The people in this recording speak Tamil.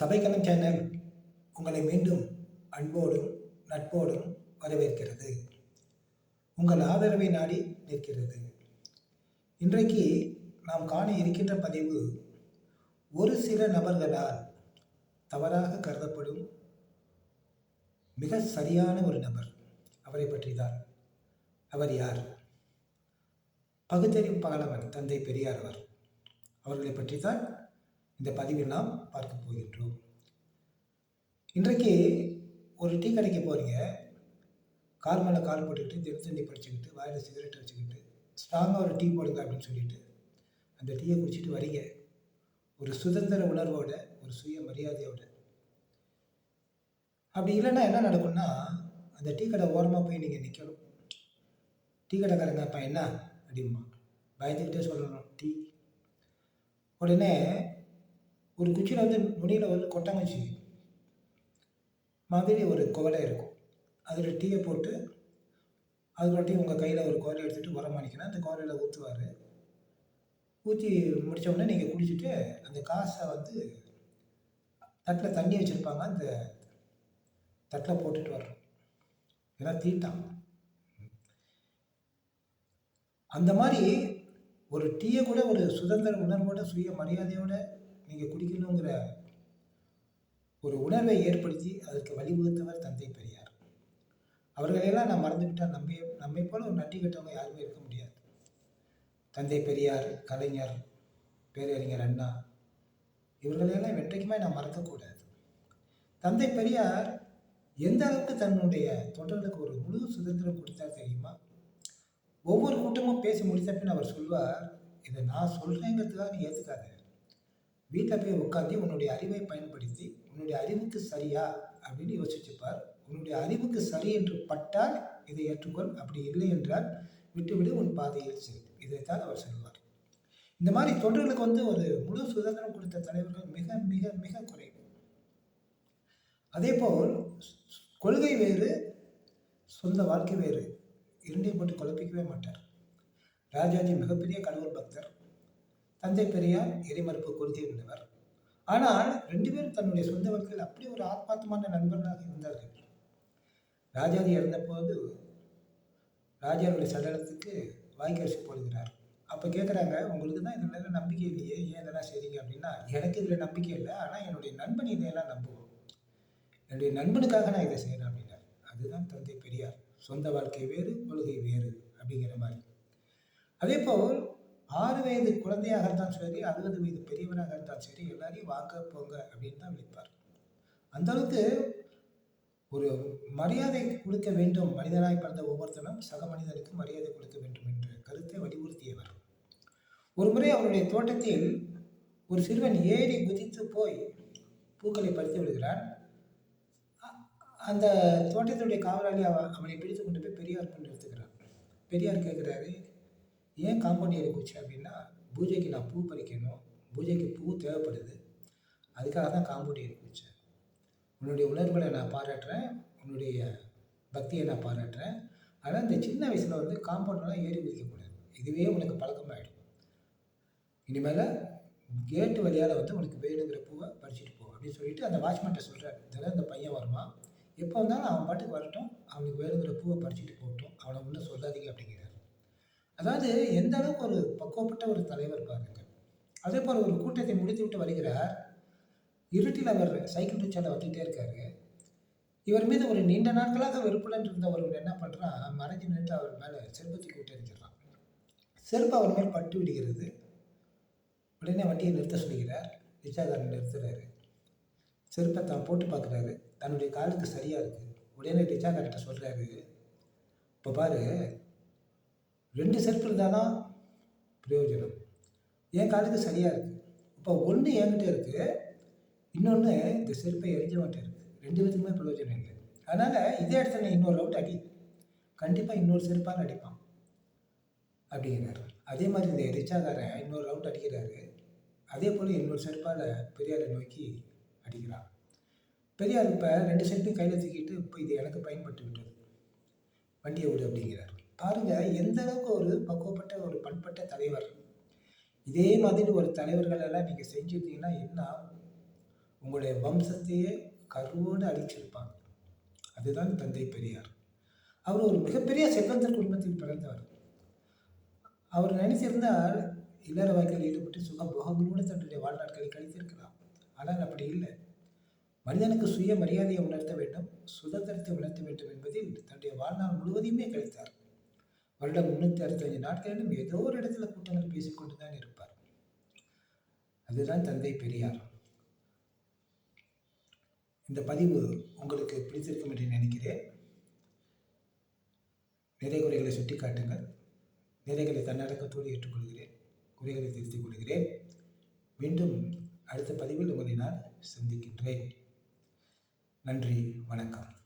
சபைக்கலம் சேனல் உங்களை மீண்டும் அன்போடும் நட்போடும் வரவேற்கிறது. உங்கள் ஆதரவை நாடி நிற்கிறது. இன்றைக்கு நாம் காண இருக்கின்ற பதிவு ஒரு சில நபர்களால் தவறாக கருதப்படும் மிக சரியான ஒரு நபர். அவரை பற்றி தான் அவர் யார்? பகுத்தறிவு பாலவன் தந்தை பெரியார் அவர். அவர்களை பற்றி தான் இந்த பதிவில் நாம் பார்க்க போகின்றோம். இன்றைக்கு ஒரு டீ கடைக்கு போகிறீங்க கால் மேலே கால் போட்டுக்கிட்டு தெரு தண்ணி படிச்சுக்கிட்டு வாயில் சிகரெட் வச்சுக்கிட்டு ஸ்ட்ராங்காக ஒரு டீ போடுங்க அப்படின்னு சொல்லிட்டு அந்த டீயை குடிச்சிட்டு வரீங்க. ஒரு சுதந்திர உணர்வோட ஒரு சுய மரியாதையோட. அப்படி இல்லைன்னா என்ன நடக்கும்னா அந்த டீ கடை ஓரமாக போய் நீங்கள் நிற்கணும் டீ கடைக்காரங்க அப்போ என்ன? அப்படிமா பயந்துக்கிட்டே சொல்லணும் டீ. உடனே ஒரு குச்சியில் வந்து நுனியில் வந்து கொட்டாங்குச்சி மாதிரி ஒரு குவலை இருக்கும். அதில் டீயை போட்டு அதுக்குள்ள உங்கள் கையில் ஒரு குவலை எடுத்துகிட்டு உரமானிக்கணும் அந்த குவலையில் ஊற்றுவார் ஊற்றி முடிச்ச நீங்கள் குடிச்சிட்டு அந்த காசை வந்து தட்டில் தண்ணி வச்சுருப்பாங்க. அந்த தட்டில் போட்டுட்டு வரணும் ஏன்னா தீட்டான் அந்த மாதிரி ஒரு டீயை கூட ஒரு சுதந்திர உணர்வோட சுய மரியாதையோட நீங்கள் குடிக்கணுங்கிற ஒரு உணர்வை ஏற்படுத்தி அதற்கு வழிவகுத்தவர் தந்தை பெரியார். அவர்களையெல்லாம் நான் மறந்துவிட்டால் நம்மை நம்மை போல ஒரு நன்றி கட்டவங்க யாருமே இருக்க முடியாது. தந்தை பெரியார் கலைஞர் பேரறிஞர் அண்ணா இவர்களையெல்லாம் என்றைக்குமே நான் மறக்கக்கூடாது. தந்தை பெரியார் எந்த அளவுக்கு தன்னுடைய தொண்டர்களுக்கு ஒரு முழு சுதந்திரம் கொடுத்தார் தெரியுமா? ஒவ்வொரு கூட்டமும் பேசி முடித்த பின் அவர் சொல்வார் இதை நான் சொல்கிறேங்கிறதுக்காக நீ ஏற்றுக்காத வீட்டில் போய் உட்காந்து உன்னுடைய அறிவை பயன்படுத்தி உன்னுடைய அறிவுக்கு சரியா அப்படின்னு யோசிச்சுப்பார். உன்னுடைய அறிவுக்கு சரி என்று பட்டால் இதை ஏற்றுக்கொள் அப்படி இல்லை என்றால் விட்டுவிடு உன் பாதையில் செல். இதைத்தான் அவர் சொல்வார் இந்த மாதிரி தொண்டர்களுக்கு வந்து ஒரு முழு சுதந்திரம் கொடுத்த தலைவர்கள் மிக மிக மிக குறைவு. அதேபோல் கொள்கை வேறு சொந்த வாழ்க்கை வேறு. இரண்டையும் போட்டு குழப்பிக்கவே மாட்டார். ராஜாஜி மிகப்பெரிய கடவுள் பக்தர். தஞ்சை பெரியார் எரிமறுப்பு கொள்கை உள்ளவர் ஆனால் ரெண்டு பேரும் தன்னுடைய சொந்த வாழ்க்கையில் அப்படி ஒரு ஆத்மார்த்தமான நண்பர்களாக இருந்தார்கள் ராஜாஜி இறந்தபோது ராஜாவுடைய சடலத்துக்கு வாய்க்கரிசி போடுகிறார். அப்போ கேட்குறாங்க உங்களுக்கு தான் இதில் நம்பிக்கை இல்லையே ஏன் இதெல்லாம் செய்றீங்க? அப்படின்னா எனக்கு இதில் நம்பிக்கை இல்லை ஆனால் என்னுடைய நண்பன் இதையெல்லாம் நம்புவோம் என்னுடைய நண்பனுக்காக நான் இதை செய்கிறேன் அப்படின்னார். அதுதான் தந்தை பெரியார். சொந்த வாழ்க்கை வேறு கொள்கை வேறு அப்படிங்கிற மாதிரி. அதே போல் ஆறு வயது குழந்தையாக இருந்தாலும் சரி அறுபது வயது பெரியவராக இருந்தாலும் சரி எல்லாரையும் வாங்க போங்க அப்படின்னு தான் விழிப்பார் அந்த அளவுக்கு ஒரு மரியாதை கொடுக்க வேண்டும். மனிதனாய் பிறந்த ஒவ்வொருத்தனும் சக மனிதனுக்கு மரியாதை கொடுக்க வேண்டும் என்ற கருத்தை வலியுறுத்தியவர். ஒரு முறை அவருடைய தோட்டத்தில் ஒரு சிறுவன் ஏறி குதித்து போய் பூக்களை பறித்து விடுகிறான். அந்த தோட்டத்தினுடைய காவலாளி அவ அவனை பிடித்து கொண்டு போய் பெரியார் கொண்டு எடுத்துக்கிறான் பெரியார் கேட்குறாரு ஏன் காம்பவுண்ட் ஏறி குச்சி அப்படின்னா பூஜைக்கு நான் பூ பறிக்கணும். பூஜைக்கு பூ தேவைப்படுது. அதுக்காக தான் காம்பவுண்ட் ஏறி குச்சேன் உன்னுடைய உணர்வுகளை நான் பாராட்டுறேன். உன்னுடைய பக்தியை நான் பாராட்டுறேன். ஆனால் இந்த சின்ன வயசில் வந்து காம்பவுண்ட்லாம் ஏறி குதிக்கக்கூடாது இதுவே உனக்கு பழக்கமாகிடும் இனிமேல் கேட்டு வழியால் வந்து உனக்கு வேணுங்கிற பூவை பறிச்சுட்டு போ அப்படின்னு சொல்லிட்டு அந்த வாட்ச்மேன்ட்ட சொல்கிறார் இதெல்லாம் இந்த பையன் வருமா எப்போ வந்தாலும் அவன் பாட்டுக்கு வரட்டும். அவனுக்கு வேணுங்கிற பூவை பறிச்சுட்டு போகட்டும். அவனை ஒன்றும் சொல்லாதீங்க அப்படிங்கிறார். அதாவது எந்த அளவுக்கு ஒரு பக்குவப்பட்ட ஒரு தலைவர் பாருங்க. அதே போல் ஒரு கூட்டத்தை முடித்து விட்டு வருகிறார். இருட்டில் அவர் சைக்கிள் ரிச்சால வந்துகிட்டே இருக்காரு. இவர் மீது ஒரு நீண்ட நாட்களாக வெறுப்புடன் இருந்த ஒருவர் என்ன பண்ணுறான் மறைஞ்சு நின்று அவர் மேலே செருப்பத்தை கூட்டி எறிஞ்சிடறான் செருப்பு அவர் மேல் பட்டு விடுகிறது. உடனே வண்டியை நிறுத்த சொல்கிறார். ரிச்சாக்காரன் நிறுத்துறாரு. செருப்பை தான் போட்டு பார்க்குறாரு. தன்னுடைய காலுக்கு சரியாக இருக்குது உடனே ரிச்சாக்காரர்கிட்ட சொல்கிறாரு இப்போ பாரு ரெண்டு செருப்பு இருந்தால் தான் பிரயோஜனம். என் காலுக்கு சரியாக இருக்குது இப்போ ஒன்று என்கிட்ட இருக்குது இன்னொன்று இந்த செருப்பை எரிஞ்சவன்ட்ட இருக்குது ரெண்டு விதத்துக்குமே பிரயோஜனம் இல்லை. அதனால் இதே இடத்துல இன்னொரு ரவுட் அடி. கண்டிப்பாக இன்னொரு செருப்பால் அடிப்பான். அப்படிங்கிறார். அதே மாதிரி இந்த ரிச்சாக்காரன் இன்னொரு ரவுட் அடிக்கிறாரு. அதே போல் இன்னொரு செருப்பால் பெரியாரை நோக்கி அடிக்கிறான். பெரியார் இப்போ ரெண்டு செருப்பையும் கையில் தூக்கிட்டு இப்போ இது எனக்கு பயன்பட்டு விட்டது. வண்டியை விடு அப்படிங்கிறார். பாருங்க எந்த அளவுக்கு ஒரு பக்குவப்பட்ட ஒரு பண்பட்ட தலைவர்? இதே மாதிரி ஒரு தலைவர்கள் எல்லாம் நீங்கள் செஞ்சுருந்தீங்கன்னா என்ன? உங்களுடைய வம்சத்தையே கருவோடு அழிச்சிருப்பாங்க. அதுதான் தந்தை பெரியார். அவர் ஒரு மிகப்பெரிய செல்வந்தர் குடும்பத்தில் பிறந்தவர். அவர் நினைச்சிருந்தால் இல்லற வாழ்க்கையில் ஈடுபட்டு சுகபோகங்களோடு தன்னுடைய வாழ்நாட்களை கழித்திருக்கலாம். ஆனால் அப்படி இல்லை. மனிதனுக்கு சுய மரியாதையை உணர்த்த வேண்டும் சுதந்திரத்தை உணர்த்த வேண்டும் என்பதில் தன்னுடைய வாழ்நாள் முழுவதையுமே கழித்தார். வருடம் முன்னூற்றி அறுபத்தஞ்சு நாட்களிலும் ஏதோ ஒரு இடத்துல கூட்டங்கள் பேசிக்கொண்டு தான் இருப்பார். அதுதான் தந்தை பெரியார். இந்த பதிவு உங்களுக்கு பிடித்திருக்கும் என்று நினைக்கிறேன். நிறை குறைகளை சுட்டி காட்டுங்கள் நிறைகளை தன்னடக்கத்தோடு ஏற்றுக்கொள்கிறேன். குறைகளை திருத்திக் கொள்கிறேன். மீண்டும் அடுத்த பதிவில் உங்களை நான் சந்திக்கின்றேன். நன்றி வணக்கம்.